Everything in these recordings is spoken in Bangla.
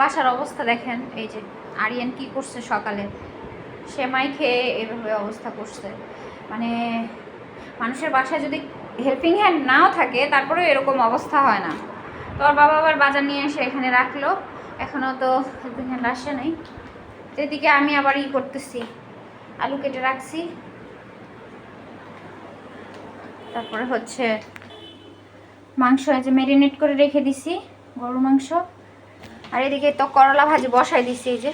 বাসার অবস্থা দেখেন, এই যে আরিয়ান কি করছে সকালে? সেমাই খেয়ে এভাবে অবস্থা করছে। মানে মানুষের বাসায় যদি হেল্পিং হ্যান্ড নাও থাকে, তারপরেও এরকম অবস্থা হয় না। তো বাবা আবার বাজার নিয়ে এসে এখানে রাখল। এখনও তো হেল্পিং হ্যান্ড আসে নাই। তো এদিকে আমি আবার ই করতেছি, আলু কেটে রাখছি। তারপরে হচ্ছে মাংস যে ম্যারিনেট করে রেখে দিছি গরু মাংস। আর এদিকে তো করলা ভাজি বসাই দিছি এই যে।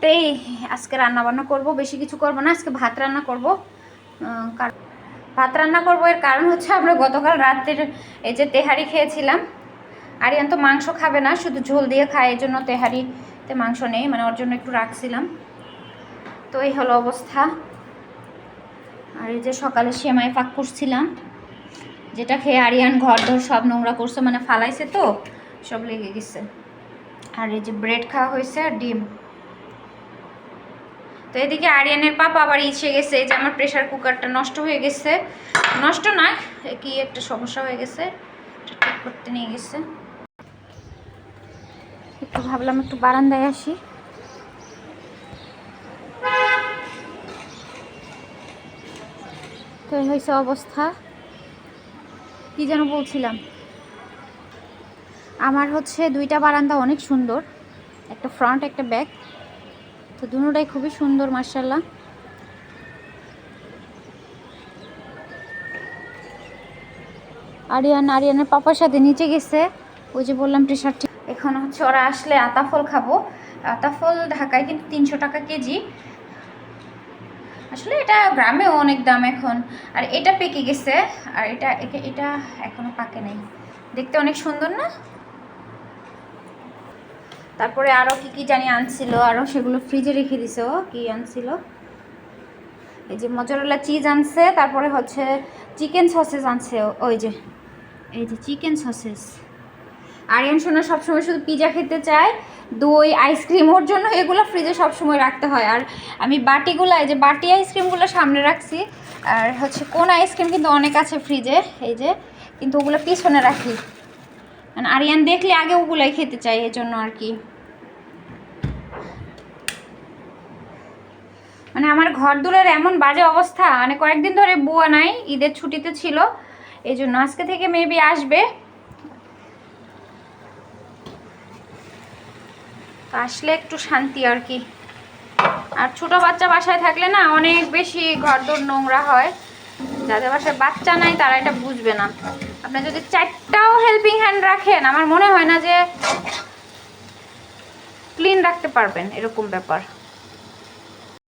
তো এই আজকে রান্না বান্না করব, বেশি কিছু করব না, আজকে ভাত রান্না করব। ভাত রান্না করব এর কারণ হচ্ছে আমরা গতকাল রাতের এই যে তেহারি খেয়েছিলাম। আরিয়ান তো মাংস খাবে না, শুধু ঝোল দিয়ে খায়, এই জন্য তেহারিতে মাংস নেই মানে ওর জন্য একটু রাখছিলাম। তো এই হলো অবস্থা। আর এই যে সকালে সেমাই পাক করছিলাম। যেটা খেয়ে আরিয়ান ঘর ধর সব নোংরা করছে মানে ফালাইছে তো, সব লেগে গেছে। আর এই যে ব্রেড খাওয়া হয়েছে আর ডিম। তো এদিকে আরিয়ানের পাপা আবার ইচ্ছে গেছে যে আমার প্রেশার কুকারটা নষ্ট হয়ে গেছে। নষ্ট না কি একটা সমস্যা হয়ে গেছে ঠিক করতে নিয়ে গেছে। একটু ভাবলাম, একটু বারান্দায় আসি। তো হয়েছে অবস্থা। কি যেন বলছিলাম? আমার হচ্ছে দুইটা বারান্দা অনেক সুন্দর, একটা ফ্রন্ট একটা ব্যাক তো দুটোটাই খুবই সুন্দর মার্শাল্লাহ আরিয়ান, আরিয়ানের পাপার সাথে নিচে গেছে। ওই যে বললাম টি শার্ট এখন হচ্ছে ওরা আসলে আতাফল খাব। আতাফল ঢাকায় কিন্তু তিনশো টাকা কেজি। আসলে এটা গ্রামেও অনেক দাম এখন। আর এটা পেকে গেছে, আর এটা এটা এখনও পাকে নাই। দেখতে অনেক সুন্দর না? তারপরে আরও কি কি জানি আনছিল আরও সেগুলো ফ্রিজে রেখে দিছে ও, কি আনছিল? এই যে মজরেলা চিজ আনছে, তারপরে হচ্ছে চিকেন সসেস আনছে ওই যে, এই যে চিকেন সসেস আরিয়ান সোনা সবসময় শুধু পিজা খেতে চায়, দই আইসক্রিম ওর জন্য এগুলো ফ্রিজে সবসময় রাখতে হয়। আর আমি বাটিগুলো, এই যে বাটি আইসক্রিমগুলো সামনে রাখছি, আর হচ্ছে কোন আইসক্রিম কিন্তু অনেক আছে ফ্রিজে এই যে, কিন্তু ওগুলো পিছনে রাখি। মানে আরিয়ান দেখলে আগে ওগুলাই খেতে চাই এই জন্য আর কি। মানে আমার ঘর দূরের এমন বাজে অবস্থা মানে কয়েকদিন ধরে বুয়া নাই, ঈদের ছুটিতে ছিল, এই জন্য আজকে থেকে মেবি আসবে। আসলে একটু শান্তি আর কি। আর ছোট বাচ্চা বাসায় থাকলে না অনেক বেশি ঘরদোর নোংরা হয়। যাদের বাসায় বাচ্চা নাই তারা এটা বুঝবে না। আপনি যদি চারটাও হেল্পিং হ্যান্ড রাখেন, আমার মনে হয় না যে ক্লিন রাখতে পারবেন এরকম ব্যাপার।